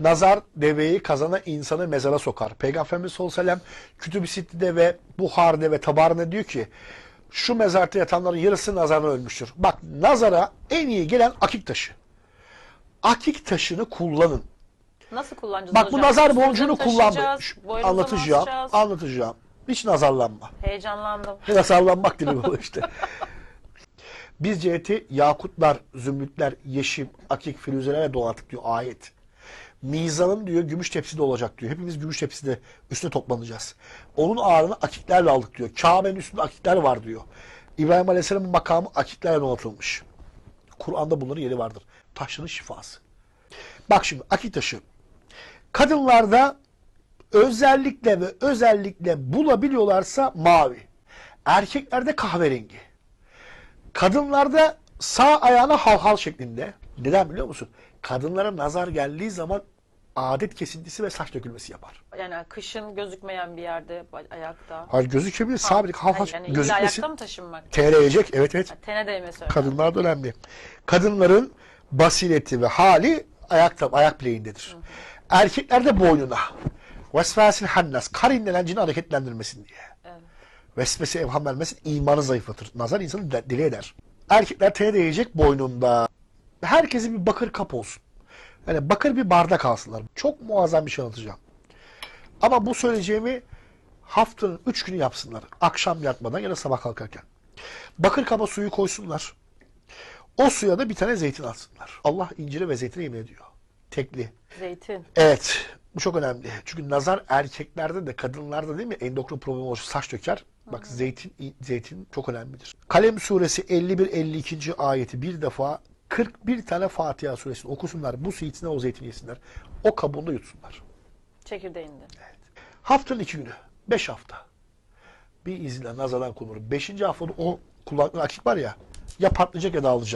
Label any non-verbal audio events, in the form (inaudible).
Nazar deveyi kazana insanı mezara sokar. Peygamberimiz sallallahu aleyhi ve sellem Kütüb-i Sitti'de ve Buhar'da ve Tabar'da diyor ki şu mezarda yatanların yarısı nazardan ölmüştür. Bak nazara en iyi gelen akik taşı. Akik taşını kullanın. Nasıl kullanacağız Bak bu hocam? nazar Üstümüze boncuğunu kullanma. Anlatacağım. Anlatacağım. Hiç nazarlanma. Heyecanlandım. (laughs) Nazarlanmak dili bu işte. Biz ciheti yakutlar, zümrütler, yeşim, akik, firuzelerle donattık diyor ayet. Mizanın diyor gümüş tepside olacak diyor. Hepimiz gümüş tepside üstüne toplanacağız. Onun ağırlığını akiklerle aldık diyor. Kabe'nin üstünde akikler var diyor. İbrahim Aleyhisselam'ın makamı akiklerle donatılmış. Kur'an'da bunların yeri vardır. Taşların şifası. Bak şimdi akik taşı. Kadınlarda özellikle ve özellikle bulabiliyorlarsa mavi. Erkeklerde kahverengi. Kadınlarda sağ ayağına halhal şeklinde. Neden biliyor musun? Kadınlara nazar geldiği zaman adet kesintisi ve saç dökülmesi yapar. Yani kışın gözükmeyen bir yerde ayakta. Hayır gözükebilir sabit halhal yani gözükmesin. ayakta mı taşınmak? TR'yecek evet evet. Tene değmesi önemli. Kadınlarda önemli. Kadınların basireti ve hali ayakta, ayak bileğindedir. Erkeklerde boynuna. Vesvesil hannas. Karin denen cini hareketlendirmesin diye. Evet. Vesvese evham vermesin imanı zayıflatır. Nazar insanı de- deli eder. Erkekler tene değecek boynunda. Herkesin bir bakır kap olsun. Yani bakır bir bardak alsınlar. Çok muazzam bir şey anlatacağım. Ama bu söyleyeceğimi haftanın üç günü yapsınlar. Akşam yatmadan ya da sabah kalkarken. Bakır kaba suyu koysunlar. O suya da bir tane zeytin atsınlar. Allah inciri ve zeytine yemin ediyor. Tekli. Zeytin. Evet. Bu çok önemli. Çünkü nazar erkeklerde de kadınlarda değil mi endokrin problemi oluşur, saç döker. Bak zeytin zeytin çok önemlidir. Kalem suresi 51-52. ayeti bir defa 41 tane Fatiha suresini okusunlar. Bu zeytine o zeytin yesinler. O kabuğunda yutsunlar. Çekirdeğinde. Haftanın iki günü. Beş hafta. Bir izinle nazardan konur. Beşinci haftada o kulaklı akik var ya ya patlayacak ya dağılacak.